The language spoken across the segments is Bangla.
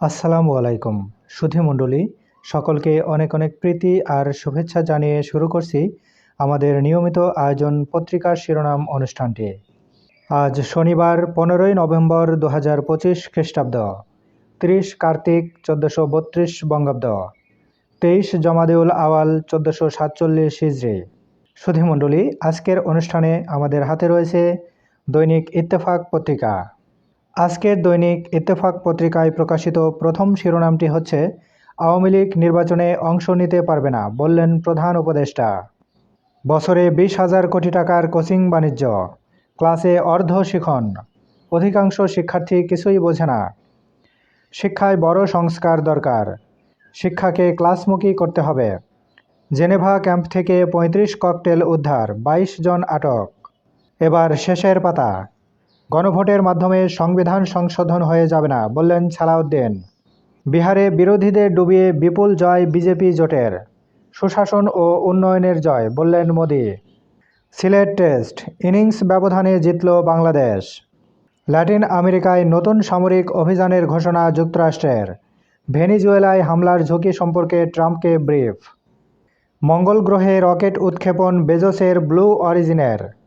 আসসালামু আলাইকুম। সুধী মণ্ডলী, সকলকে অনেক অনেক প্রীতি আর শুভেচ্ছা জানিয়ে শুরু করছি আমাদের নিয়মিত আয়োজন পত্রিকার শিরোনাম অনুষ্ঠানটি। আজ শনিবার পনেরোই নভেম্বর দু হাজার পঁচিশ খ্রিস্টাব্দ, তিরিশ কার্তিক চোদ্দোশো বত্রিশ বঙ্গাব্দ, তেইশ জমাদেউল আওয়াল চোদ্দোশো সাতচল্লিশ হিজড়ি সুধীমণ্ডলী আজকের অনুষ্ঠানে আমাদের হাতে রয়েছে দৈনিক ইত্তেফাক পত্রিকা। আজকের দৈনিক ইত্তেফাক পত্রিকায় প্রকাশিত প্রথম শিরোনামটি হচ্ছে, আওয়ামী লীগ নির্বাচনে অংশ নিতে পারবে না, বললেন প্রধান উপদেষ্টা। বছরে বিশ হাজার কোটি টাকার কোচিং বাণিজ্য, ক্লাসে অর্ধ শিখন, অধিকাংশ শিক্ষার্থী কিছুই বোঝে না। শিক্ষায় বড় সংস্কার দরকার, শিক্ষাকে ক্লাসমুখী করতে হবে। জেনেভা ক্যাম্প থেকে পঁয়ত্রিশ ককটেল উদ্ধার, বাইশ জন আটক। এবার শেষের পাতা। গণভোটের মাধ্যমে সংবিধান সংশোধন হয়ে যাবে না, বললেন ছালাউদ্দিন। বিহারে বিরোধীদের ডুবিয়ে বিপুল জয় বিজেপি জোটের। সুশাসন ও উন্নয়নের জয়, বললেন মোদি। সিলেট টেস্ট, ইনিংস ব্যবধানে জিতল বাংলাদেশ। ল্যাটিন আমেরিকায় নতুন সামরিক অভিযানের ঘোষণা যুক্তরাষ্ট্রের। ভেনিজুয়েলায় হামলার ঝুঁকি সম্পর্কে ট্রাম্পকে ব্রিফ। মঙ্গল গ্রহে রকেট উৎক্ষেপণ বেজোসের ব্লু অরিজিনের।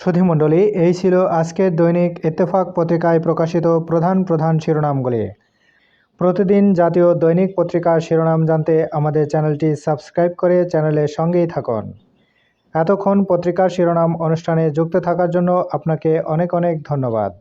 সুধীমণ্ডলী, এই ছিল আজকের দৈনিক ইত্তেফাক পত্রিকায় প্রকাশিত প্রধান প্রধান শিরোনামগুলি। প্রতিদিন জাতীয় দৈনিক পত্রিকার শিরোনাম জানতে আমাদের চ্যানেলটি সাবস্ক্রাইব করে চ্যানেলের সঙ্গেই থাকুন। এতক্ষণ পত্রিকার শিরোনাম অনুষ্ঠানে যুক্ত থাকার জন্য আপনাকে অনেক অনেক ধন্যবাদ।